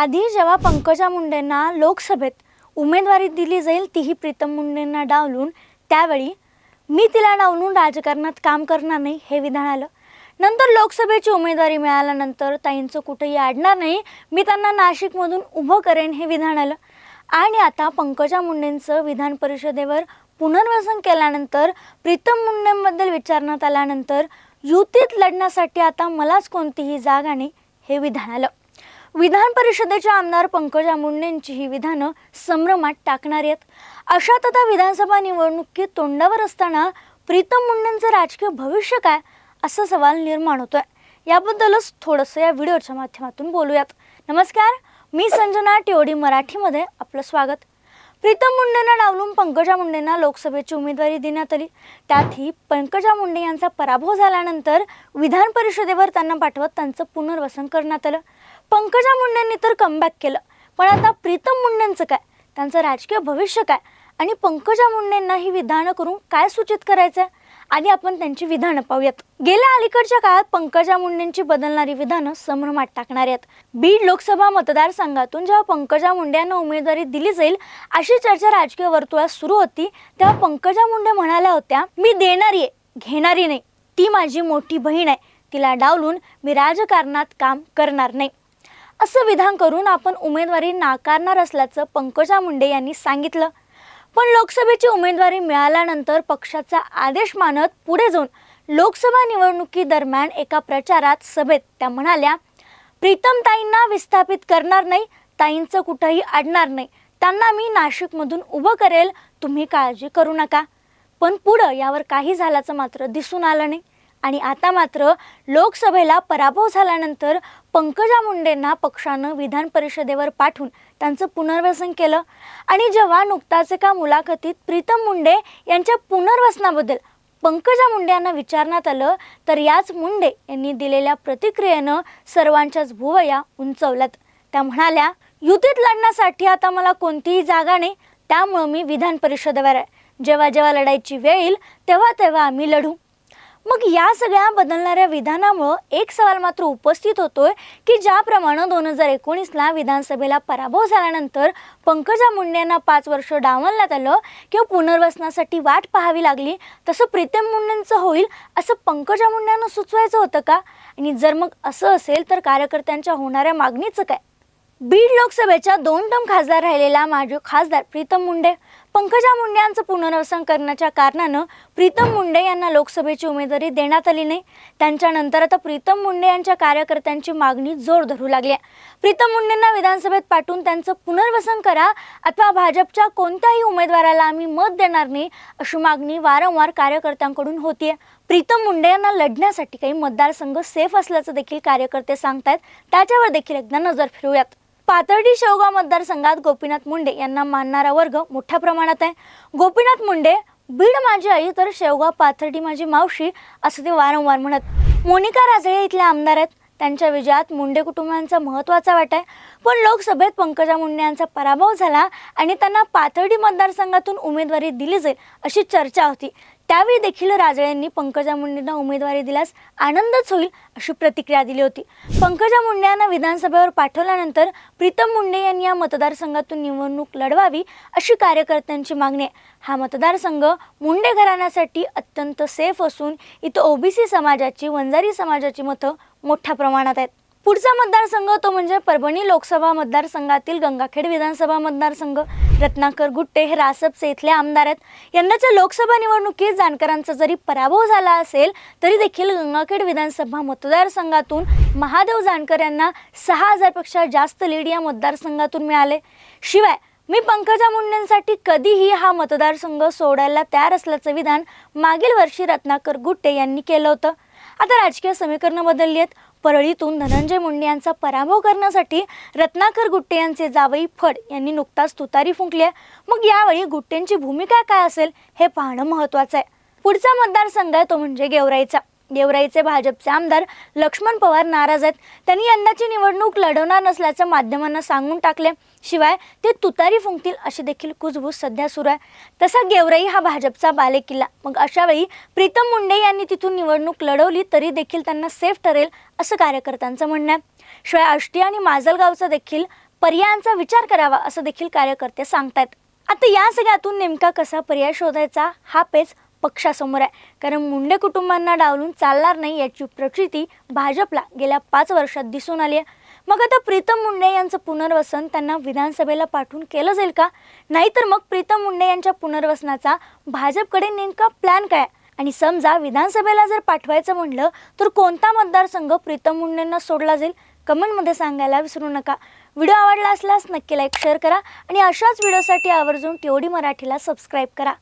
आधी जेव्हा पंकजा मुंडेंना लोकसभेत उमेदवारी दिली जाईल तीही प्रीतम मुंडेंना डावलून त्यावेळी मी तिला डावलून राजकारणात काम करणार नाही हे विधान आलं. नंतर लोकसभेची उमेदवारी मिळाल्यानंतर ताईंचं कुठेही आडणार नाही मी त्यांना नाशिकमधून उभं करेन हे विधान आलं. आणि आता पंकजा मुंडेंचं विधान परिषदेवर पुनर्वसन केल्यानंतर प्रीतम मुंडेंबद्दल विचारण्यात आल्यानंतर युतीत लढण्यासाठी आता मलाच कोणतीही जागा नाही हे विधान आलं. विधान परिषदेच्या आमदार पंकजा मुंडेंची ही विधानं संभ्रमात टाकणारी आहेत. अशात आता विधानसभा निवडणुकीत तोंडावर असताना प्रीतम मुंडेंचं राजकीय भविष्य काय असा सवाल निर्माण होतोय. याबद्दलच थोडंसं या व्हिडिओच्या माध्यमातून बोलूयात. नमस्कार मी संजना टिओडी मराठीमध्ये आपलं स्वागत. प्रीतम मुंडेंना डावलून पंकजा मुंडेंना लोकसभेची उमेदवारी देण्यात आली. त्यातही पंकजा मुंडे यांचा पराभव झाल्यानंतर विधान परिषदेवर त्यांना पाठवत त्यांचं पुनर्वसन करण्यात आलं. पंकजा मुंडेंनी तर कमबॅक केलं. पण आता प्रीतम मुंडेंचं काय? त्यांचं राजकीय भविष्य काय? आणि पंकजा मुंडेंना ही विधानं करून काय सूचित करायचं आहे आणि आपण त्यांची विधानं पाहूयात. गेल्या अलीकडच्या काळात पंकजा मुंडेंची बदलणारी विधानं संभ्रमात टाकणारी आहेत. बीड लोकसभा मतदारसंघातून जेव्हा पंकजा मुंडे यांना उमेदवारी दिली जाईल अशी चर्चा राजकीय वर्तुळात सुरू होती तेव्हा पंकजा मुंडे म्हणाल्या होत्या मी देणारी आहे घेणारी नाही. ती माझी मोठी बहीण आहे. तिला डावलून मी राजकारणात काम करणार नाही. असं विधान करून आपण उमेदवारी नाकारणार असल्याचं पंकजा मुंडे यांनी सांगितलं. पण लोकसभेची उमेदवारी मिळाल्यानंतर पक्षाचा आदेश मानत पुढे जाऊन लोकसभा निवडणुकीदरम्यान एका प्रचारात सभेत त्या म्हणाल्या प्रीतम ताईंना विस्थापित करणार नाही ताईंचं कुठंही अडणार नाही. त्यांना मी नाशिकमधून उभं करेल तुम्ही काळजी करू नका. पण पुढं यावर काही झाल्याचं मात्र दिसून आलं नाही. आणि आता मात्र लोकसभेला पराभव झाल्यानंतर पंकजा मुंडेंना पक्षानं विधान परिषदेवर पाठवून त्यांचं पुनर्वसन केलं. आणि जेव्हा नुकताच एका मुलाखतीत प्रीतम मुंडे यांच्या पुनर्वसनाबद्दल पंकजा मुंडे यांना विचारण्यात आलं तर याच मुंडे यांनी दिलेल्या प्रतिक्रियेनं सर्वांच्याच भुवया उंचवल्यात. त्या म्हणाल्या युतीत लढण्यासाठी आता मला कोणतीही जागा नाही त्यामुळं मी विधान परिषदेवर आहे. जेव्हा जेव्हा लढायची वेळ येईल तेव्हा तेव्हा आम्ही लढू. मग या सगळ्या बदलणाऱ्या विधानामुळं एक सवाल मात्र उपस्थित होतोय की ज्याप्रमाणे दोन हजार एकोणीसला विधानसभेला पराभव झाल्यानंतर पंकजा मुंडे यांना पाच वर्ष डावलण्यात आलं किंवा पुनर्वसनासाठी वाट पाहावी लागली तसं प्रीतम मुंडेंचं होईल असं पंकजा मुंडेंना सुचवायचं होतं का? आणि जर मग असं असेल तर कार्यकर्त्यांच्या होणाऱ्या मागणीचं काय? बीड लोकसभेच्या दोन टम खासदार राहिलेला माजी खासदार प्रीतम मुंडे. पंकजा मुंडे यांचं पुनर्वसन करण्याच्या कारणानं प्रीतम मुंडे यांना लोकसभेची उमेदवारी देण्यात आली नाही. त्यांच्यानंतर आता प्रीतम मुंडे यांच्या कार्यकर्त्यांची मागणी जोर धरू लागली आहे. प्रीतम मुंडेंना विधानसभेत पाठवून त्यांचं पुनर्वसन करा अथवा भाजपच्या कोणत्याही उमेदवाराला आम्ही मत देणार नाही अशी मागणी वारंवार कार्यकर्त्यांकडून होतीये. प्रीतम मुंडे यांना लढण्यासाठी काही मतदारसंघ सेफ असल्याचं देखील कार्यकर्ते सांगतायत. त्याच्यावर देखील एकदा नजर फिरूयात पाथर्डी शेवगाव मतदारसंघात गोपीनाथ मुंडे यांना मानणारा वर्ग मोठ्या प्रमाणात आहे. गोपीनाथ मुंडे बीड माझी आई तर शेवगाव पाथर्डी माझी मावशी असं ते वारंवार म्हणत. मोनिका राजळे इथल्या आमदार आहेत. त्यांच्या विजयात मुंडे कुटुंबांचा महत्त्वाचा वाटा आहे. पण लोकसभेत पंकजा मुंडे यांचा पराभव झाला आणि त्यांना पाथर्डी मतदारसंघातून उमेदवारी दिली जाईल अशी चर्चा होती. त्यावेळी देखील राजळेंनी पंकजा मुंडेंना उमेदवारी दिल्यास आनंदच होईल अशी प्रतिक्रिया दिली होती. पंकजा मुंडे यांना विधानसभेवर पाठवल्यानंतर प्रीतम मुंडे यांनी या मतदारसंघातून निवडणूक लढवावी अशी कार्यकर्त्यांची मागणी आहे. हा मतदारसंघ मुंडे घराण्यासाठी अत्यंत सेफ असून इथं ओबीसी समाजाची वंजारी समाजाची मतं मोठ्या प्रमाणात आहेत. पुढचा मतदारसंघ तो म्हणजे परभणी लोकसभा मतदारसंघातील गंगाखेड विधानसभा मतदारसंघ. रत्नाकर गुट्टे हे रासपचे इथले आमदार आहेत. यंदाच्या लोकसभा निवडणुकीत जानकरांचा जरी पराभव झाला असेल तरी देखील गंगाखेड विधानसभा मतदारसंघातून महादेव जानकर यांना सहा हजारपेक्षा जास्त लीड या मतदारसंघातून मिळाले. शिवाय मी पंकजा मुंडेंसाठी कधीही हा मतदारसंघ सोडायला तयार असल्याचं विधान मागील वर्षी रत्नाकर गुट्टे यांनी केलं होतं. आता राजकीय समीकरणं बदलली आहेत. परळीतून धनंजय मुंडे यांचा पराभव करण्यासाठी रत्नाकर गुट्टे यांचे जावई फड यांनी नुकताच तुतारी फुंकली आहे. मग यावेळी गुट्टेंची भूमिका काय असेल हे पाहणं महत्त्वाचं आहे. पुढचा मतदारसंघ आहे तो म्हणजे गेवराईचा. गेवराईचे भाजपचे आमदार लक्ष्मण पवार नाराज आहेत. त्यांनी यंदाची निवडणूक लढवणार नसल्याचं माध्यमांना सांगून टाकले. शिवाय ते तुतारी फुंकतील अशी देखील कुजबूज सध्या सुरू आहे. तसा गेवराई हा भाजपचा बालेकिल्ला. मग अशा वेळी प्रीतम मुंडे यांनी तिथून निवडणूक लढवली तरी देखील त्यांना सेफ ठरेल असं कार्यकर्त्यांचं म्हणणं आहे. शिवाय आष्टी आणि माजलगावचा देखील पर्यायांचा विचार करावा असं देखील कार्यकर्ते सांगतायत. आता या सगळ्यातून नेमका कसा पर्याय शोधायचा? हा पेच पक्षासमोर आहे. कारण मुंडे कुटुंबांना डावलून चालणार नाही याची प्रचिती भाजपला गेल्या पाच वर्षात दिसून आली आहे. मग आता प्रीतम मुंडे यांचं पुनर्वसन त्यांना विधानसभेला पाठवून केलं जाईल का? नाहीतर मग प्रीतम मुंडे यांच्या पुनर्वसनाचा भाजपकडे नेमका प्लॅन काय आणि समजा विधानसभेला जर पाठवायचं म्हणलं तर कोणता मतदारसंघ प्रीतम मुंडेंना सोडला जाईल? कमेंटमध्ये सांगायला विसरू नका. व्हिडिओ आवडला असल्यास नक्की लाईक शेअर करा. आणि अशाच व्हिडिओसाठी आवर्जून टीओडी मराठीला सबस्क्राईब करा.